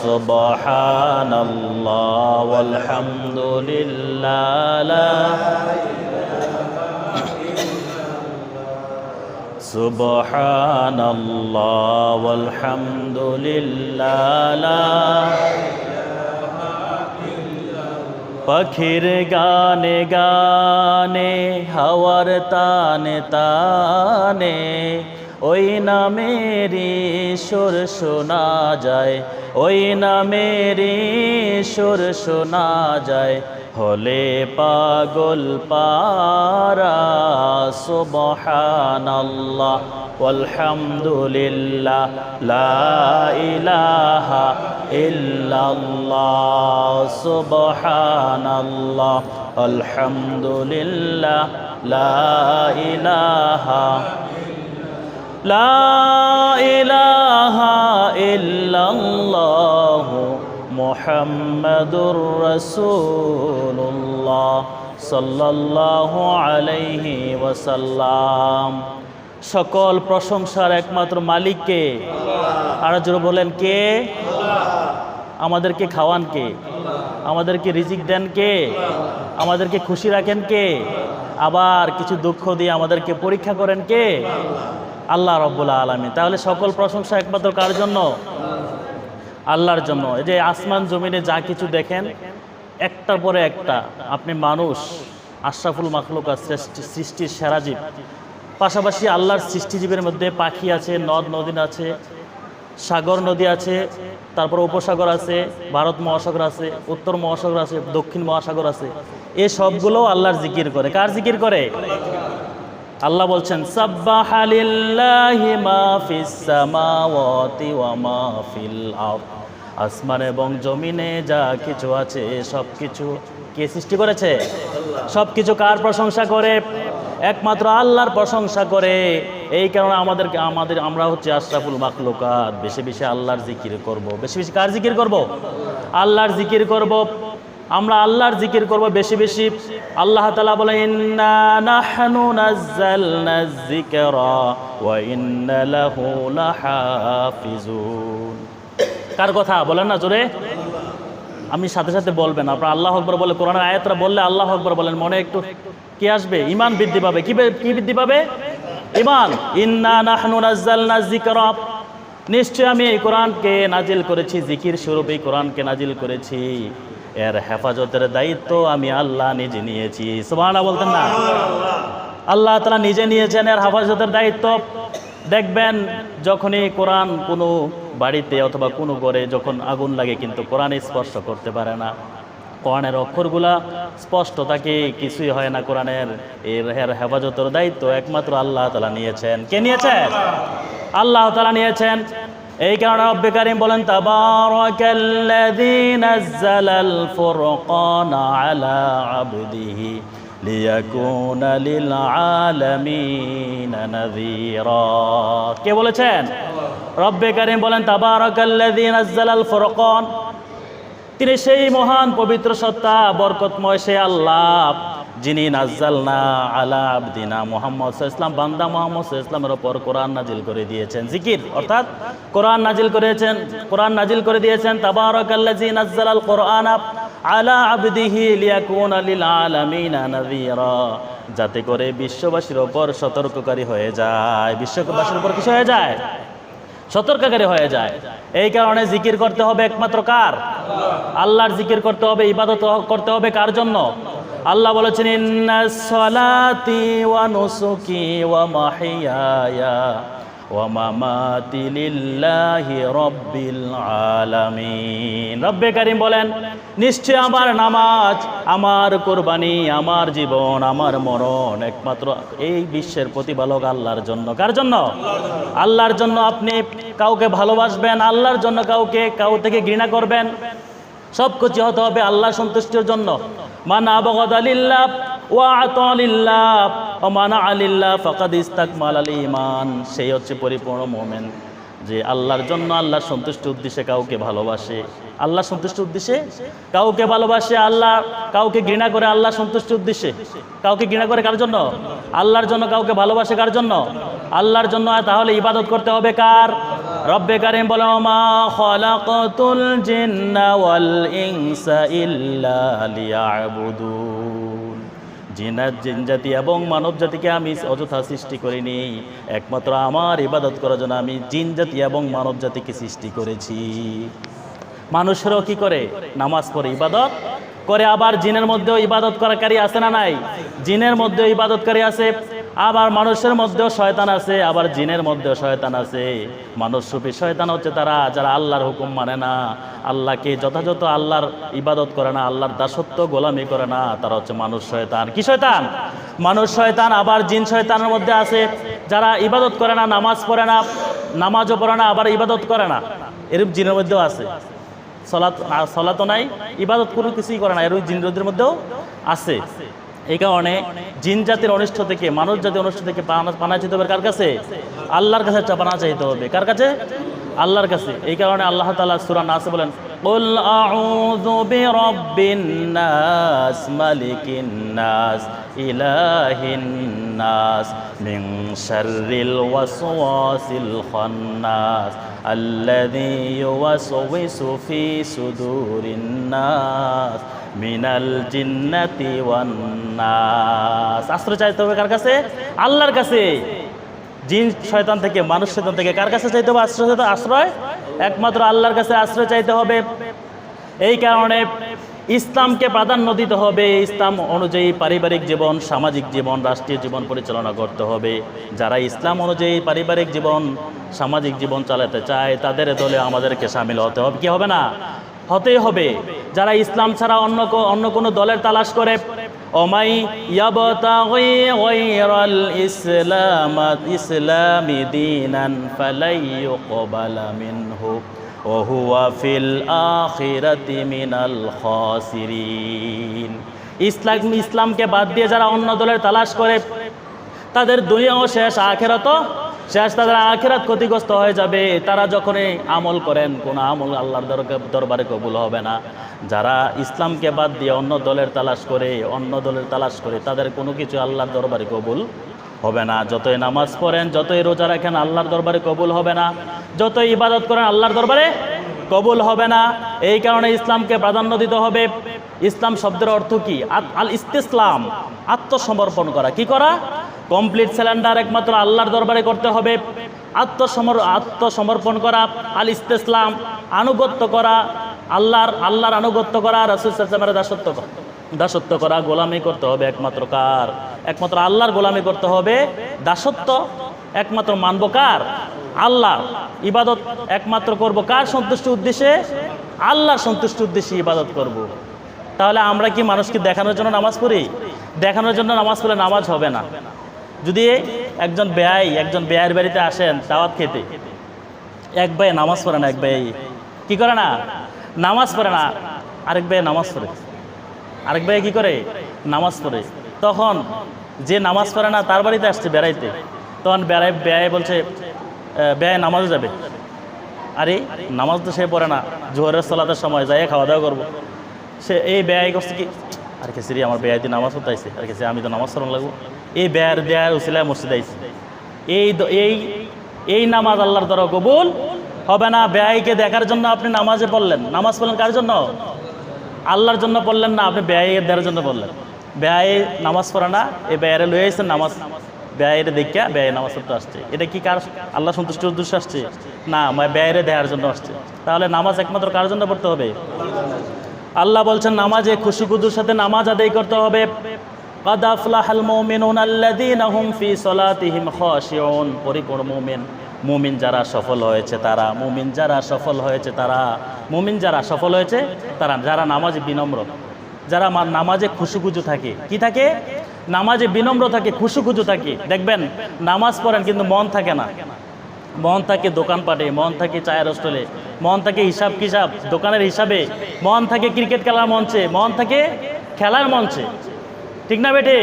রাসূলুল্লাহ সুবহানাল্লাহ ওয়ালহামদুলিল্লাহ লা سبحان الله والحمد لله لا পাখির গানে গানে হাওয়ার তানে তানে ওই নামেরি সুর শোনা যায়, ওই নামেরি সুর শোনা যায়, হলে পাগল পারা, সুবহানাল্লাহ আলহামদুলিল্লাহ লা ইলাহা ইল্লাল্লাহ, সুবহানাল্লাহ, আলহামদুলিল্লাহ, লা ইলাহা لا إله إلا الله محمد رسول الله صلى الله عليه وسلم সকল প্রশংসার একমাত্র মালিককে আর জোরে বলেন কে আমাদেরকে খাওয়ান কে আমাদেরকে রিজিক দেন কে আমাদেরকে খুশি রাখেন কে আবার কিছু দুঃখ দিয়ে আমাদেরকে পরীক্ষা করেন কে আল্লাহ রব্বুল্লা আলমী তাহলে সকল প্রশংসা একমাত্র কার জন্য? আল্লাহর জন্য। এই যে আসমান, জমিনে যা কিছু দেখেন, একটার পরে একটা। আপনি মানুষ, আশরাফুল মাখলুকা সৃষ্টি, সৃষ্টির সেরা জীব। পাশাপাশি আল্লাহর সৃষ্টিজীবের মধ্যে পাখি আছে, নদ, নদী আছে, সাগর নদী আছে, তারপর উপসাগর আছে, ভারত মহাসাগর আছে, উত্তর মহাসাগর আছে, দক্ষিণ মহাসাগর আছে। এই সবগুলো আল্লাহর জিকির করে। কার জিকির করে? আল্লাহ বলছেন আসমান এবং জমিনে যা কিছু আছে সব কিছু কে সৃষ্টি করেছে সব কিছু কার প্রশংসা করে একমাত্র আল্লাহর প্রশংসা করে এই কারণে আমাদেরকে, আমাদের, আমরা হচ্ছে আশরাফুল মাকলুকাত বেশি বেশি আল্লাহর জিকির করব। বেশি বেশি কার জিকির করব। আল্লাহর জিকির করব। আমরা আল্লাহর জিকির করব বেশি বেশি। আল্লাহ তালা বলে কার কথা? বলেন না জোরে। আমি সাথে সাথে বলবেন, আপনার আল্লাহ আকবর বলে, কোরআনের আয়াতরা বললে আল্লাহ আকবর বলেন, মনে একটু কি আসবে? ইমান বৃদ্ধি পাবে। কি কি বৃদ্ধি পাবে? ইমান ইন্না নাহনু নাজ্জালনা যিকরা। নিশ্চয় আমি এই কোরআনকে নাজিল করেছি, জিকির স্বরূপ এই কোরআনকে নাজিল করেছি। এর হেফাজতের দায়িত্ব আমি আল্লাহ নিজে নিয়েছি। সুবহানাল্লাহ বলতেন না? আল্লাহ তালা নিজে নিয়েছেন এর হেফাজতের দায়িত্ব। দেখবেন যখনই কোরআন কোনো বাড়িতে অথবা কোনো ঘরে যখন আগুন লাগে কিন্তু কোরআন স্পর্শ করতে পারে না। কোরআনের অক্ষরগুলা স্পষ্ট থাকে কিছুই হয় না কোরআনের? এর এর হেফাজতের দায়িত্ব একমাত্র আল্লাহ তালা নিয়েছেন। কে নিয়েছেন আল্লাহ তালা নিয়েছেন। এই কারণে রব্বে কারিম বলেন, তাবারাকাল্লাযী নাযালাল ফুরকানা আলা আবদিহি লিয়াকুনা লিল আলামিন নাযীরা। কে বলেছেন? রব্বে কারিম বলেন, তাবারাকাল্লাযী নাযালাল ফুরকান। তিনি সেই মহান পবিত্র সত্তা, বরকতময় সে আল্লাহ। যিনি নাজ্জালনা আলা আবদিনা মোহাম্মদ ইসলাম বান্দা মোহাম্মদ ইসলামের ওপর কোরআন নাজিল করে দিয়েছেন। জিকির, অর্থাৎ কোরআন নাজিল করেছেন, কোরআন নাজিল করে দিয়েছেন, তাবারাকাল্লাযী নাজ্জালাল কোরআন আলা আবদিহি লিয়াকুনা লিল আলামিনা নাযীরা, যাতে করে বিশ্ববাসীর ওপর সতর্ককারী হয়ে যায়। বিশ্ববাসীর ওপর কিছু হয়ে যায়? সতর্ককারী হয়ে যায়। এই কারণে জিকির করতে হবে একমাত্র কার? আল্লাহর জিকির করতে হবে, ইবাদত করতে হবে কার জন্য? আল্লাহ বলেছেন সলাতি ওয়া রব্বে বলেন, নিশ্চয় আমার নামাজ, আমার কোরবানি, আমার জীবন, আমার মরণ একমাত্র এই বিশ্বের প্রতিপালক আল্লাহর জন্য। কার জন্য? আল্লাহর জন্য আপনি কাউকে ভালোবাসবেন, আল্লাহর জন্য কাউকে, কাউ থেকে ঘৃণা করবেন। সব কিছু হতে হবে আল্লাহ সন্তুষ্টির জন্য। মান আবগদ আলিল্লাহ ওয়া আতালিল্লাহ ও মানা আলিল্লাহ ফাকাদ ইস্তাকমাল আলী ইমান সেই হচ্ছে পরিপূর্ণ মোমেন। যে আল্লাহর জন্য আল্লাহর সন্তুষ্টি উদ্দেশ্যে কাউকে ভালোবাসে। আল্লাহ সন্তুষ্টি উদ্দেশ্যে কাউকে ভালোবাসে, আল্লাহ কাউকে ঘৃণা করে আল্লাহ সন্তুষ্টি উদ্দেশ্যে। কাউকে ঘৃণা করে কার জন্য? আল্লাহর জন্য কাউকে ভালোবাসে কার জন্য? আল্লাহর জন্য তাহলে ইবাদত করতে হবে কার? রব্বে কারিম বলে মা খলাকতুল জিন্না ওয়াল ইনসা ইল্লা লিয়াবুদুন। জিনাত জিনজাতি এবং মানব জাতিকে আমি অযথা সৃষ্টি করিনি। একমাত্র আমার ইবাদত করার জন্য আমি জিন জাতি এবং মানব জাতিকে সৃষ্টি করেছি। মানুষেরও কি করে? নামাজ পড়ে ইবাদত করে, আবার জিনের মধ্যেও ইবাদত করাকারী আছে না নাই? জিনের মধ্যেও ইবাদতকারী আছে। আবার মানুষের মধ্যেও শয়তান আছে, আবার জিনের মধ্যেও শয়তান আছে। মানুষ রূপী শয়তান হচ্ছে তারা, যারা আল্লাহর হুকুম মানে না। আল্লাহকে যথাযথ আল্লাহর ইবাদত করে না, আল্লাহর দাসত্ব গোলামি করে না, তারা হচ্ছে মানুষ শয়তান। কি শয়তান? মানুষ শয়তান, আবার জিন শয়তানের মধ্যে আছে, যারা ইবাদত করে না, নামাজ পড়ে না, নামাজও পড়ে না, আবার ইবাদত করে না। এরূপ জিনের মধ্যেও আছে। সলাত সলাতো নাই, ইবাদত কোনো কিছুই করে না এর ওই জিনদের মধ্যেও আছে। এই কারণে জিন জাতির অনিষ্ট থেকে মানুষ জাতির অনিষ্ট থেকে পানা পানা চাইতে হবে কার কাছে আল্লাহর কাছে পানা চাইতে হবে কার কাছে আল্লাহর কাছে এই কারণে আল্লাহ তাআলা সূরা নাসে বলেন قل أعوذ برب الناس ملك الناس إله الناس من شر الوسواس الخناس الذي يوسوس في صدور الناس মিনাল জিন্নাতি ওয়ান নাস আশ্রয় চাইতে হবে কার কাছে? আল্লাহর কাছে। জিন শয়তান থেকে, মানুষ শয়তান থেকে কার কাছে চাইতে হবে? আশ্রয় আশ্রয়? একমাত্র আল্লাহর কাছে আশ্রয় চাইতে হবে। এই কারণে ইসলামকে প্রাধান্য দিতে হবে। ইসলাম অনুযায়ী পারিবারিক জীবন, সামাজিক জীবন, রাষ্ট্রীয় জীবন পরিচালনা করতে হবে। যারা ইসলাম অনুযায়ী পারিবারিক জীবন, সামাজিক জীবন চালাতে চায়, তাদের দলে আমাদেরকে সামিল হতে হবে। কি হবে না? হতে হবে। যারা ইসলাম ছাড়া অন্য অন্য কোনো দলের তালাশ করে, অমাই ইসলাম, ইসলামি দিনান ফালাইয়ুকবালা হোক ওহুয়া ফিল আখিরাতি মিনাল খাসিরিন। ইসলাম, ইসলামকে বাদ দিয়ে যারা অন্য দলের তালাশ করে, তাদের দুনিয়াও শেষ, আখেরাতও শেষ তাদের আখেরাত ক্ষতিগ্রস্ত হয়ে যাবে। তারা যখনই আমল করেন, কোন আমল আল্লাহর দরবারে কবুল হবে না। যারা ইসলামকে বাদ দিয়ে অন্য দলের তালাশ করে, অন্য দলের তালাশ করে, তাদের কোনো কিছু আল্লাহর দরবারে কবুল হবে না। যতই নামাজ পড়েন, যতই রোজা রাখেন, আল্লাহর দরবারে কবুল হবে না। যতই ইবাদত করেন, আল্লাহর দরবারে কবুল হবে না। এই কারণে ইসলামকে প্রাধান্য দিতে হবে। ইসলাম শব্দের অর্থ কি? আল ইস্তিসলাম আত্মসমর্পণ করা। কি করা? কমপ্লিট সিলিন্ডার একমাত্র আল্লাহর দরবারে করতে হবে। আত্মসমর, আত্মসমর্পণ করা, আল ইস্তেসলাম, আনুগত্য করা, আল্লাহর আল্লাহর আনুগত্য করা, রসুল সাল্লামের দাসত্ব করা। দাসত্ব করা গোলামি করতে হবে একমাত্র কার? একমাত্র আল্লাহর গোলামি করতে হবে দাসত্ব, একমাত্র মানব কার? আল্লাহ। ইবাদত একমাত্র করব কার সন্তুষ্ট উদ্দেশ্যে? আল্লাহর সন্তুষ্ট উদ্দেশ্যে ইবাদত করব। তাহলে আমরা কি মানুষকে দেখানোর জন্য নামাজ পড়ি? দেখানোর জন্য নামাজ পড়লে নামাজ হবে না। যদি একজন ব্যয় একজন ব্যয়ের বাড়িতে আসেন দাওয়াত খেতে, এক ভাই নামাজ পড়ে না, এক ভাই কি করে না? নামাজ পড়ে না, আরেক ভাই নামাজ পড়ে। আরেক ভাই কি করে? নামাজ পড়ে। তখন যে নামাজ পড়ে না, তার বাড়িতে আসছে বেড়াইতে। তখন বেড়াই ব্যয় বলছে ব্যয় নামাজে যাবে। আরে, নামাজ তো সে পড়ে না, জোহরের সালাতের সময় যাই খাওয়া দাওয়া করব। সে এই ব্যয় করছে কি আর কেসি রে আমার ব্যয় দিয়ে নামাজ আইছে আর কেসি আমি তো নামাজ পড়ানো লাগবো। এই বেয়ার দেয়ার উসিলায় মসজিদ আইছে। এই এই এই নামাজ আল্লাহর দ্বারা কবুল হবে না। ব্যয়কে দেখার জন্য আপনি নামাজে পড়লেন। নামাজ পড়লেন কার জন্য? আল্লাহর জন্য পড়লেন না, আপনি ব্যয়ের দেওয়ার জন্য পড়লেন। ব্যয় নামাজ পড়ে না, এই ব্যয়ের লয়ে আসছেন নামাজ। ব্যয়ের দেখিয়া ব্যয় নামাজ পড়তে আসছে। এটা কি কার আল্লাহ সন্তুষ্টির উদ্দেশ্যে আসছে? না ব্যয়ের দেওয়ার জন্য আসছে। তাহলে নামাজ একমাত্র কার জন্য পড়তে হবে? আল্লাহ বলছেন, নামাজে খুশি খুদুর সাথে নামাজ আদায় করতে হবে। মুমিন মুমিন যারা সফল হয়েছে তারা, মুমিন যারা সফল হয়েছে তারা, মুমিন যারা সফল হয়েছে তারা, যারা নামাজে বিনম্র, যারা নামাজে খুশুখুজু থাকে, কি থাকে? নামাজে বিনম্র থাকে খুশুখুজু থাকে। দেখবেন, নামাজ পড়েন কিন্তু মন থাকে না। মন থাকে দোকানপাটে, মন থাকে চায়ের হোস্টেলে মন থাকে হিসাব কিসাব দোকানের হিসাবে, মন থাকে ক্রিকেট খেলার মঞ্চে, মন থাকে খেলার মঞ্চে। ঠিক না বেটে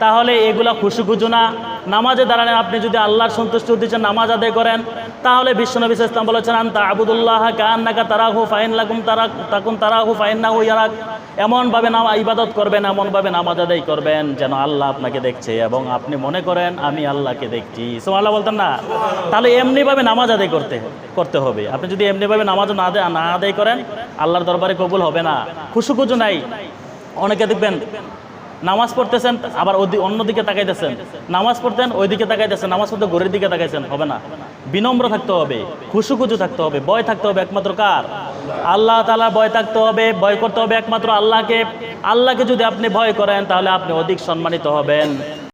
তাহলে এগুলা খুঁজো না। নামাজে দাঁড়ানে আপনি যদি আল্লাহর সন্তুষ্টি উদ্দেশ্যে নামাজ আদায় করেন, তাহলে বিশ্বনবী ইসলাম বলেছেন, আন্তা আবুদুল্লাহ কান নাকা তারাহু ফাইন লাগুম তারা, তাকুন তারা হু ফাইন না ইয়ারাক। এমনভাবে নামা, ইবাদত করবেন, এমনভাবে নামাজ আদায় করবেন, যেন আল্লাহ আপনাকে দেখছে এবং আপনি মনে করেন, আমি আল্লাহকে দেখছি। সো আল্লাহ বলতেন না। তাহলে এমনিভাবে নামাজ আদায় করতে করতে হবে। আপনি যদি এমনিভাবে নামাজ না না আদায় করেন, আল্লাহর দরবারে কবুল হবে না। খুশু খুশু নাই। অনেকে দেখবেন নামাজ পড়তেছেন, আবার অন্যদিকে তাকাইতেছেন। নামাজ পড়তেন ওইদিকে তাকাইতেছেন, নামাজ পড়তে ঘরের দিকে তাকাইছেন, হবে না। বিনম্র থাকতে হবে খুশু খুশু থাকতে হবে, ভয় থাকতে হবে একমাত্র কার? আল্লাহ তালা ভয় থাকতে হবে, ভয় করতে হবে একমাত্র আল্লাহকে। আল্লাহকে যদি আপনি ভয় করেন, তাহলে আপনি অধিক সম্মানিত হবেন।